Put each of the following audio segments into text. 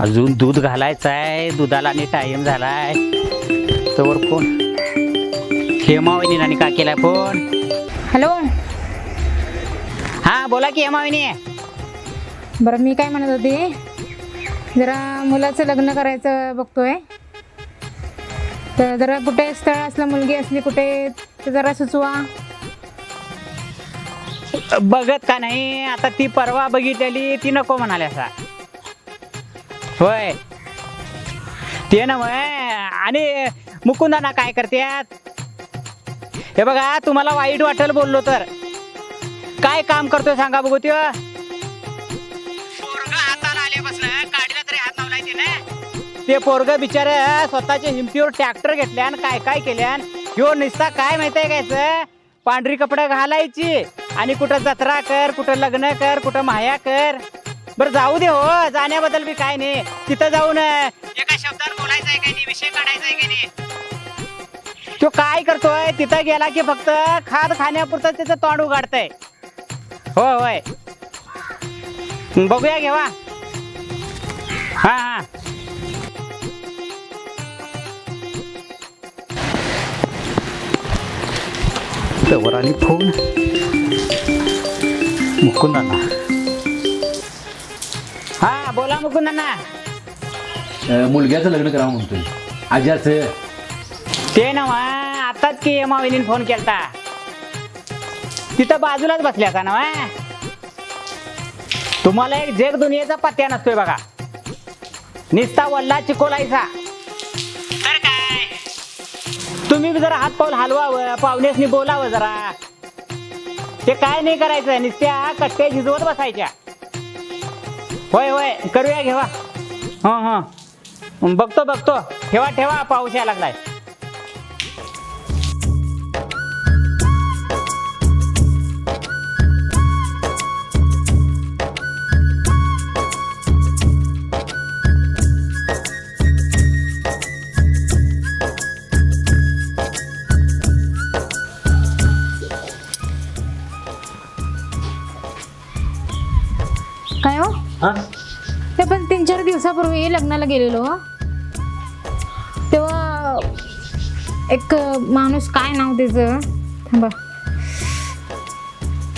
अजून दूध घालायचं आहे दुधाला आणि टाइम झालाय. तोवर फोन. हेमावणी आणि का केलाय फोन? हॅलो? हा बोला की हेमावणी बरं मी काय म्हणत होती जरा मुलाचं लग्न करायचं बघतोय. तर जरा कुठे स्थळ असलं मुलगी असली कुठे ते जरा सुचवा. बघत का नाही आता ती परवा बघितलेली ती नको म्हणाले असा. होय. ते ना आणि मुकुंदाना काय करत्यात? हे बघा तुम्हाला वाईट वाटेल बोललो तर. काय काम करतोय सांगा बघू त्यो. ते पोरग बिचार स्वतःच्या हिमतीवर ट्रॅक्टर घेतल्यान काय काय केल्यान ह्यो निस्ता काय माहितीये कायच पांढरी कपडे घालायची आणि कुठं जत्रा कर कुठं लग्न कर कुठं माया कर. बरं जाऊ दे हो जाण्याबद्दल बी काय नाही. तिथं जाऊन एका शब्दात बोलायचं आहे काय नाही विषय काढायचा आहे काय नाही? तो काय करतोय तिथं गेला की फक्त खाद खाण्यापुरतं त्याचं तोंड उघडतंय. हो होय. बघूया घेवा. हा हा. आणि फोन. मुकुंदांना हा बोला मुकुंदांना अ, मुलग्याचं लग्न करावं म्हणतोय. आज्याचं. ते ना आताच की माविनीने फोन केलता. तिथं बाजूलाच बसल्या का ना तुम्हाला एक जग दुनियेचा पत्त्या नसतोय बघा. निस्ता वल्ला चिकोलायचा तर काय? तुम्ही बी जरा हात पाऊल हलवावं पाहुण्यासनी बोलावं जरा. ते काय नाही करायचं नुसत्या कट्टे झिजवत बसायच्या. होय होय. करूया घेवा. हां हां. बघतो बघतो. ठेवा ठेवा. पाऊस यायला लागलाय. दिवसापूर्वी लग्नाला गेलेलो. तेव्हा एक माणूस काय नाव त्याचं? थांबा.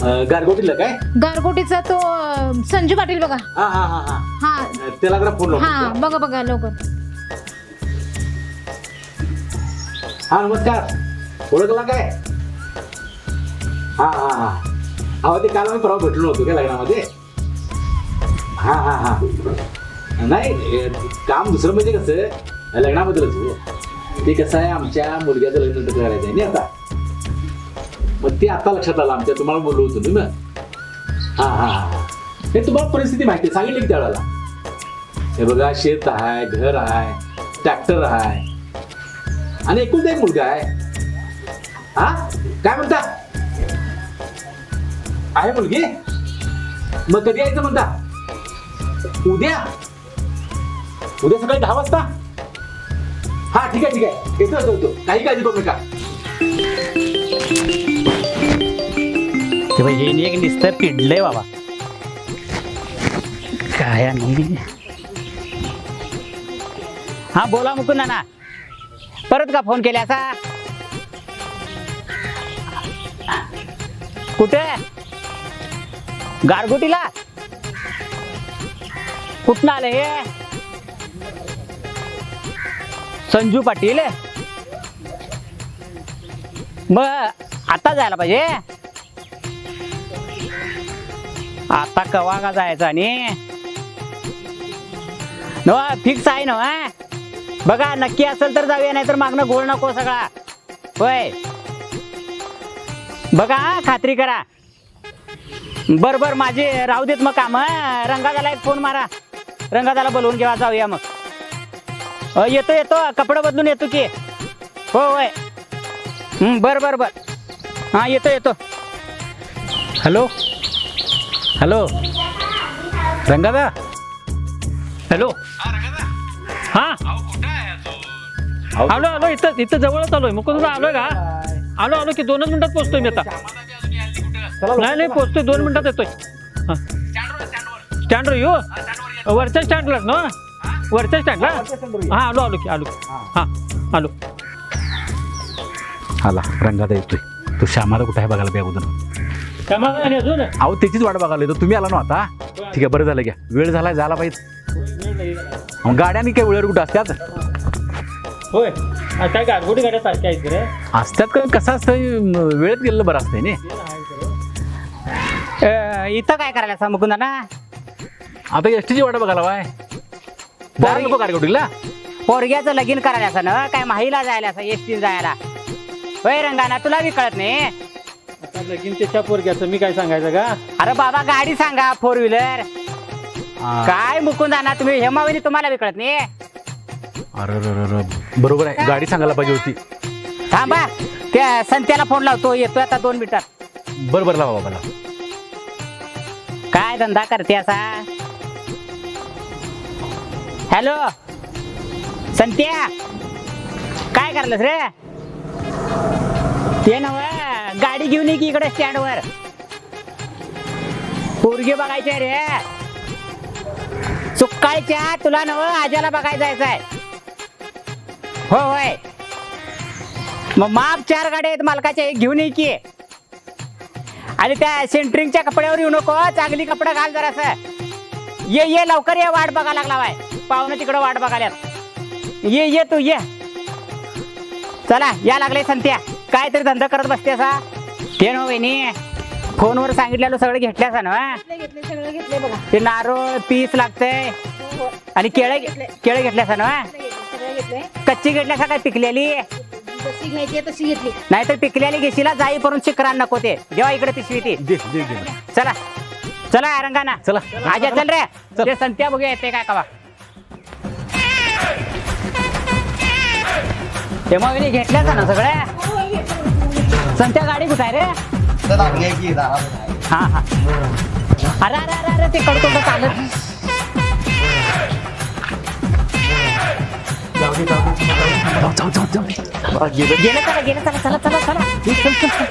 अ, गारगोटीला काय? गारगोटीचा तो संजू पाटील बघा. हा हा हा हा. हा. अ, त्याला जरा फोन हा लावतो बघा बघा लवकर. हा नमस्कार. ओळखला काय? हा हा हा. अहो ते काल आम्ही परवा भेटलो नव्हतो काय लग्नामध्ये? हा हा हा. नाही काम दुसरं म्हणजे कसं लग्नाबद्दलच हो. ते कसं आहे आमच्या मुलग्याचं लग्न करायचं आहे ना आता? मग ते आता लक्षात आलं आमच्या तुम्हाला बोललो होतो तुम्ही हा हा हा. हे तुम्हाला परिस्थिती माहिती आहे, सांगितली की त्यावेळेला? हे बघा शेत आहे घर आहे ट्रॅक्टर आहे. आणि एकूण एक मुलगा आहे. हा? काय म्हणता? आहे मुलगी? मग कधी यायचं म्हणता? उद्या? उद्या सकाळी दहा वाजता? हा ठीक आहे ठीक आहे. येतो येतो येतो. काही काळजी करू नका. तेव्हा हे एक नुसतं पिडलंय बाबा. काय आणि? हा बोला मुकुंद नाना. परत का फोन केला असा कुठे? गारगुटीला? कुठनं आलं हे? संजू पाटील? मग आता जायला पाहिजे? आता कवा का जायचं आणि? नवा फिक्स आहे ना बघा नक्की असेल तर जाऊया नाही तर मागणं गोळ नको सगळा. होय. बघा खात्री करा. बर बर माझे राहू देत मग काम. रंगादाला एक फोन मारा. रंगादाला बोलवून घेवा जाऊया मग. अ, येतो येतो. कपडे बदलून येतो की. हो होय. हं, बर बर बर. हां येतो येतो. हॅलो? हॅलो? रंगादा? हॅलो? हा आलो आलो. इथं इथं जवळच आलोय. मुकुंद आलोय का? आलो आलो की. दोनच मिनिटात पोहोचतोय मी आता. नाही नाही पोहोचतोय. दोन मिनिटात येतोय. स्टँडवर येऊ? वरच्या स्टँडलाच ना वरच्या स्टँडला वर हा आलो आलो की आलो. हा. हा आलो. आला रंगात येतोय. तो श्यामाला कुठे आहे बघायला बी अगोदर? अजून? अहो त्याचीच वाट बघायला येतो. तुम्ही आला ना आता? ठीक आहे बरं झालं घ्या. वेळ झाला झाला पाहिजे. मग गाड्यानी काय वेळेवर कुठं असतात? होय. आ, काय गाडगोडी गाड्या सारख्या आहेत रे. असतात का? कसं असतं? म, वेळेत गेलेलं बरं असतंय ना अं, इथं काय करायला सांग मुकुंदा ना आता एस टीची वाट बघायला वाय. नको पोरग्याचं लगीन करायला असं ना काय माहीला जायला असं एसटी जायला. होय रंगाना तुला बी कळत नाही? आता लगीन त्याच्या पोरग्याचं मी काय सांगायचं का? अरे बाबा गाडी सांगा फोर व्हीलर. काय मुकुंदा ना तुम्ही हेमावणी तुम्हाला बी कळत नाही? अरे अरे, अरे, अरे. बरोबर आहे गाडी सांगायला पाहिजे होती. थांबा त्या संत्याला फोन लावतो येतोय आता दोन मिनिटात बरं बरं लावा बाबाला काय धंदा करते असा? हॅलो. संत्या काय करलस रे? ते नव गाडी घेऊन ये की इकडे स्टँडवर. पोरगी बघायची रे. सुकायच्या तुला नव आजाला बघायला आहे हो होय. मग माप चार गाड्या आहेत मालकाच्या एक घेऊन ये की. आणि त्या सेंटरिंगच्या कपड्यावर येऊ नको चांगली कपडे घाल जरासं. ये ये लवकर ये वाट बघा लागला बाय. पाहुणं तिकडं वाट बघाल्यात. ये ये तू ये. चला या लागले संत्या. काहीतरी धंदा करत बसते असा ते नो वहिनी फोनवर सांगितलेलं सगळं घेतल्यास ना? घेतले घेतले सगळं घेतले बघा. ते नारळ पीस लागतंय. हो, हो. आणि केळे केळे घेतल्यास ना? घेतले, सगळं घेतले. कच्ची घेतल्यास काय पिकलेली? घ्यायची तशी घेतली. नाहीतर पिकलेली घेशीला जाई करून शिकरान नको ते. जेव्हा इकडे पिशवी ती. दे दे दे. चला. चला रंगाना चला. आजा चल. रे संत्या बघूया येते काय कवा. ते मग हिने घेतल्या का ना सगळ्या संत्या गाडी कुठं आहे रे? हा हा. अरे अरे अरे अरे ते कडतोड चालत. जाऊ जाऊ जाऊ जाऊ गेलं चला गेलं चला चला चला चला. चल चल चल.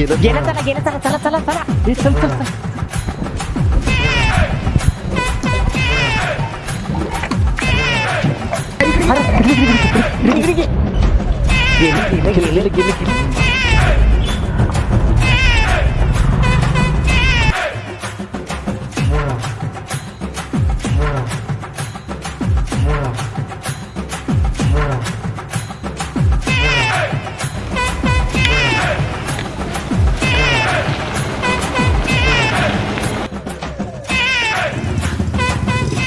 गेलं चला गेलं चला चला चला चला हे चल चल चल. गेले, गेले, गेले, गेले, गेले.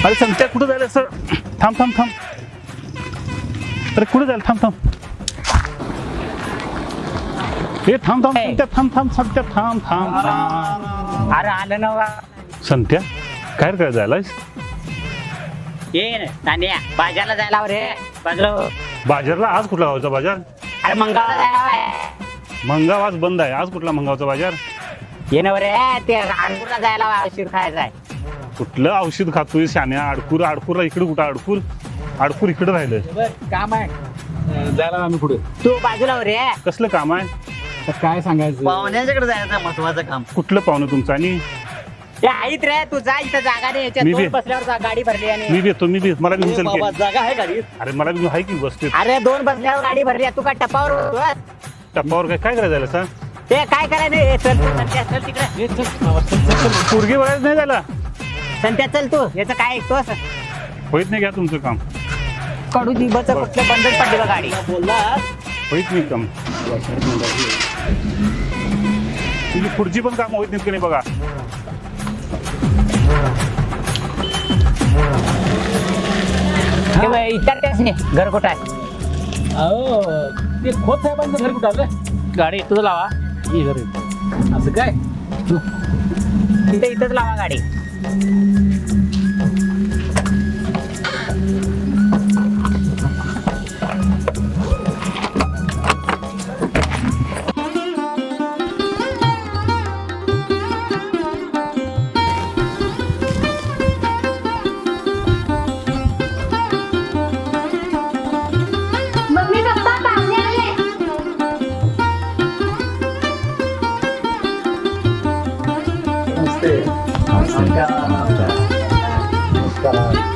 अरे संत्या कुठं जायला सर? थांब थांब थांब. अरे कुठं जायला? थांब थांब. हे थांब थांब. संत्या थांब थांब संत्या थांब थांब थांब. अरे आलं ना वा. संत्या काय रे काय जायलायस? ये ना, तान्या बाजारला जायला हवं रे. हो. बाजारला आज कुठला गावचा बाजार? अरे जायला. मंगाव आज बंद आहे. आज कुठला मंगावचा बाजार? ये ना रे ते राणपूरला जायला हवं, शिर खायचा आहे. कुठलं औषध खातोय शान्या आडकूर आडकूरला इकडे कुठं आडकूर आडकूर इकडे राहिलं काम आहे जायला आम्ही पुढे तू बाजूला हो रे कसलं काम आहे तर काय सांगायचं पाहुण्यांच्याकडे जायचं महत्वाचं काम कुठलं पाहुणं तुमचं आणि ते आहेत रे तू जा इथं जागा नाही याच्यात मी दोन बी- बसल्यावर जा- गाडी भरली आणि मी देतो मी मला बी उचल बाबा की जागा आहे गाडी अरे मला बी आहे की बसते अरे दोन बसल्यावर गाडी भरली आहे. तू काय टपावर होतोस? टप्पावर काय काय करायचं सर ते काय करायचं हे चल चल तिकडे पोरगी बघायचं नाही झाला संत्या चल तू. याचं काय ऐकतोस होईत नाही घ्या तुमचं काम? कडू दिबच कुठलं बंदच पडली बा गाडी. बोलला होईत नाही काम. तुझी पुढची पण काम होईत नाहीत की नाही बघा? ते बघ, विचारतेस नाही. घर कुठं आहे? अहो ते खोत साहेबांचं घर कुठं आलं गाडी इथंच लावा. हे. असं काय? इथं इथंच लावा गाडी. うん。नमस्कार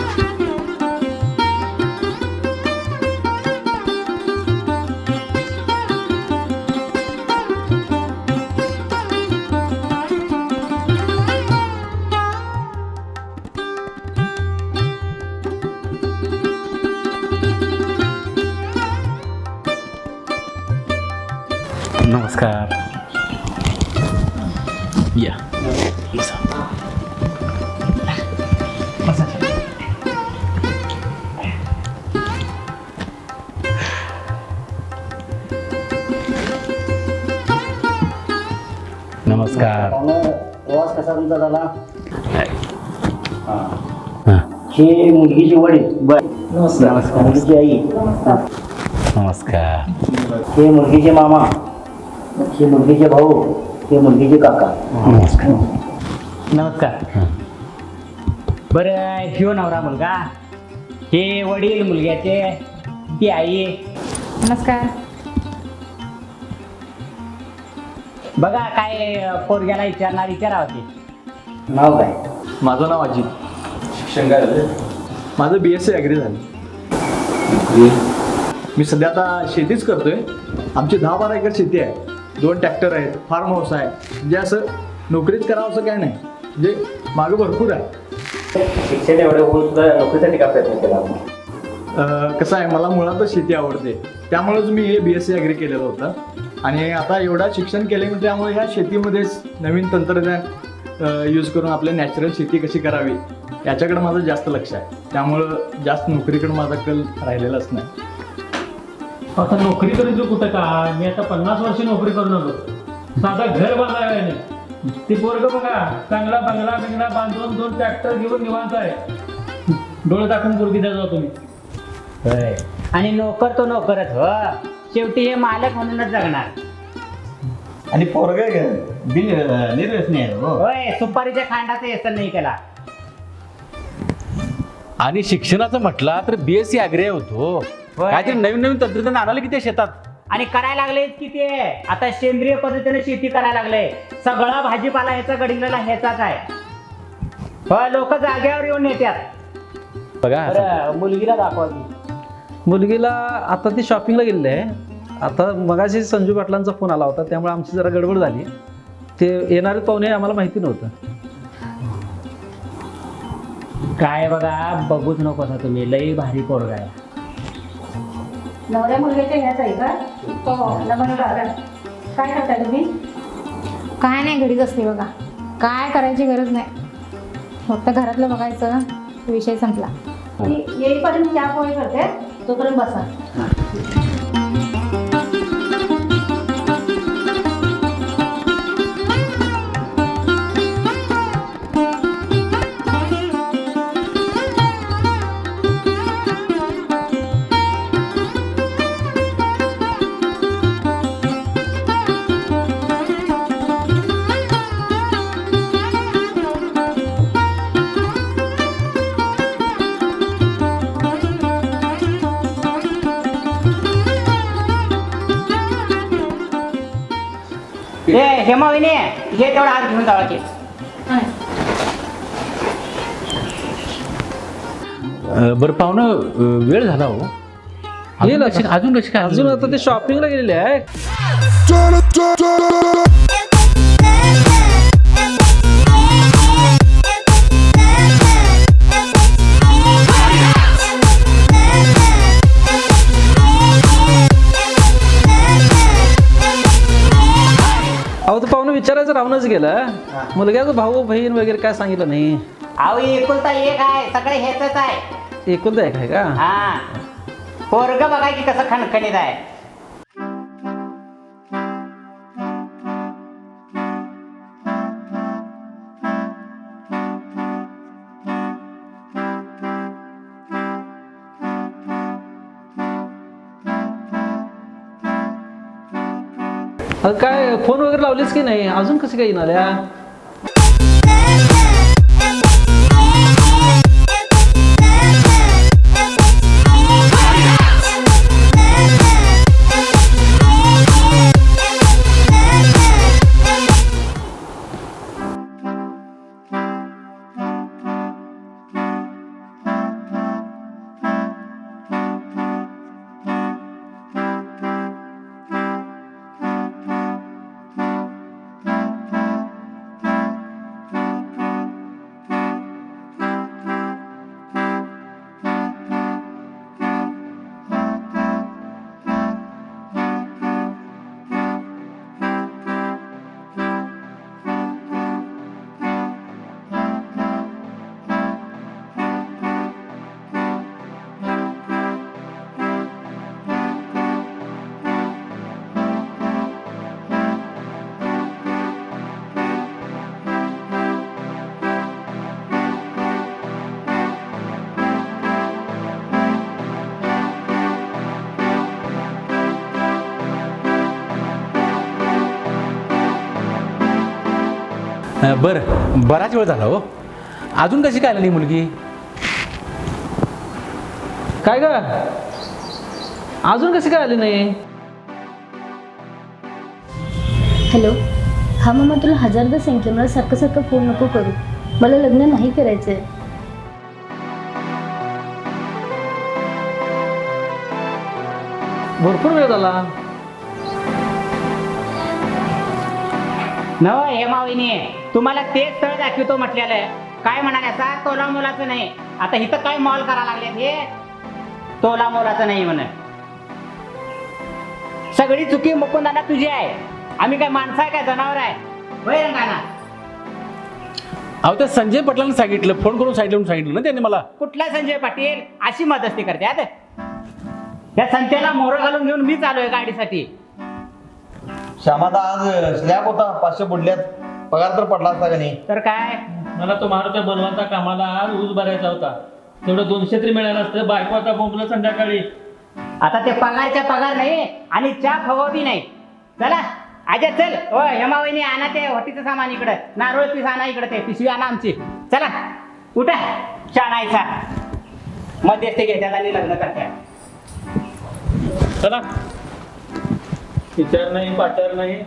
नमस्कार. प्रवास कसा तुमचा झाला? हां. हे. मुलगीचे वडील. बर. नमस्कार. मुलगीची आई. नमस्कार. हे मुलगीचे मामा. हे मुलगीचे भाऊ. हे मुलगीचे काका. नमस्कार. नमस्कार. बरं ह्यो नवरा मुलगा. हे वडील मुलग्याचे ती आई. नमस्कार. बघा काय पोरग्याला विचारणार विचारा होती नाव काय? माझं नाव अजित. शिक्षण काय झालं? माझं बी एस सी ॲग्री झालं. मी सध्या आता शेतीच करतोय. आमची दहा बारा एकर शेती आहे. दोन ट्रॅक्टर आहेत फार्म हाऊस आहे. म्हणजे असं नोकरीच करावं असं काय नाही. म्हणजे मागं भरपूर आहे. शिक्षण एवढं होऊन सुद्धा नोकरीसाठी का प्रयत्न केला? अं, कसं आहे मला मुळातच शेती आवडते. त्यामुळेच मी हे बी एस सी ॲग्री केलेलं होतं. आणि आता एवढा शिक्षण केले मी त्यामुळे ह्या शेतीमध्येच नवीन तंत्रज्ञान यूज करून आपल्या नॅचरल शेती कशी करावी याच्याकडे माझं जास्त लक्ष आहे. त्यामुळं जास्त नोकरीकडे माझा कल राहिलेलाच नाही. आता नोकरी करायचं कुठं का? मी आता पन्नास वर्ष नोकरी करून आलो. साधा घर बांधायला नाही ते पोरग बघा चांगला बंगला बिंगला बांधून दोन ट्रॅक्टर घेऊन निवांत आहे. डोळे टाकून पोरगी द्या जाऊ तुम्ही. आणि नोकर तो नोकरच हो. शेवटी हे मालक म्हणूनच जगणार. आणि पोरग बिन निर्व्यसनी आहे हो. होय सुपारीच्या खांडाचं व्यसन नाही केला. आणि शिक्षणाचं म्हटलं तर बी एस सी अग्रे होतो. होय. काहीतरी नवीन नवीन तंत्रज्ञान आणाले की ते शेतात? आणि करायला लागले की ते आता सेंद्रिय पद्धतीने शेती करायला लागले. सगळा भाजीपाला ह्याचा गडिंगला ह्याचाच आहे. हो लोक जागेवर येऊन येतात बघा. बरं मुलगीला दाखवा की. मुलगीला आता ती शॉपिंगला गेलेली आहे. आता मगाशी संजू पाटलांचा फोन आला होता त्यामुळे आमची जरा गडबड झाली. ते येणारे पाहुणे आम्हाला माहिती नव्हतं. काय बघा बघूच नको ना तुम्ही. लई भारी पोरगा आहे. नवऱ्या मुलग्याच्या ह्याच आहे का? हो काय करताय तुम्ही? काय नाही घरीच असते बघा. काय करायची गरज नाही. फक्त घरातलं बघायचं. विषय संपला. मी येईपर्यंत चहा पोहे करते. तोपर्यंत बसा. ए हेमा वहिनी हे तेवढा हात घेऊन जावा की बरं पाहुणं वेळ झाला हो अजून कशी- अजून कशी काय अजून आता ते शॉपिंगला गेलेले आहे अहो तर पाहुणे विचारायचं राहूनच गेलं. मुलग्याचं भाऊ बहीण वगैरे काय सांगितलं नाही? अहो एकुलता एक आहे सगळे हेच आहे. एकुलता एक आहे का? हा. पोरग बघा की कसं खणखणीत आहे. काय फोन वगैरे लावलीस की नाही? अजून कसे काय येणार बरं. बराच वेळ झाला हो. अजून कशी काय आली नाही मुलगी? काय ग? अजून कशी काय आली नाही? हॅलो. हा मामा तुला हजारदा सांगितलं मला सारखं सारखं फोन नको करू. मला लग्न नाही करायचंय. भरपूर वेळ झाला. नव हेमाविनी तुम्हाला तेच स्थळ दाखवतो म्हटलेलं आहे. काय म्हणाले असा? तोला मोलाचं नाही. आता इथं काय मॉल करा लागले हे? तोला मोलाचं नाही म्हण. सगळी चुकी मुकुंदाना तुझी आहे. आम्ही काय माणसं आहे काय जनावर आहे? होय रंगाना. अहो त्या संजय पाटलांनी सांगितलं. फोन करून सांगितलं म्हणून सांगितलं ना त्यांनी मला. कुठला संजय पाटील? अशी मदस्ती करतात या संत्याला मोहर घालून घेऊन मी चालू आहे गाडीसाठी. श्यामादा आज स्लॅब होता. पाचशे बुडल्यात. पगार तर पडला असता का नाही? तर काय? मला तो मारुती बनवाचा कामाला आज ऊस भरायचा होता. तेवढं दोनशे तरी मिळालं असतं. बायको आता बोंबलं संध्याकाळी. आता ते पगारच्या पगार नाही आणि चहा खवा बी नाही. चला आजा चल. हो हेमावहिनी आणा ते होटीचं सामान इकडं. नारळ पीस आणा इकडं ते. पिशवी आणा आमची. चला उठा. चहा नाहीचा मध्यस्थी घेतात आणि लग्न करतात चला. विचार नाही पाचार नाही.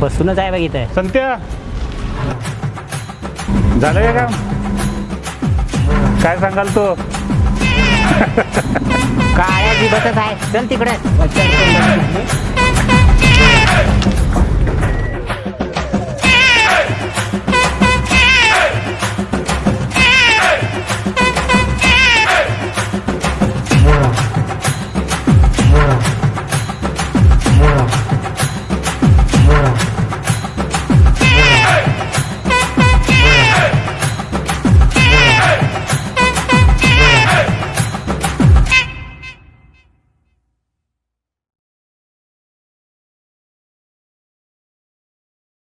बसूनच आहे बघ इथं. संत्या. झालं का काम? काय सांगाल तो? काय जीबतच आहे. चल तिकडे.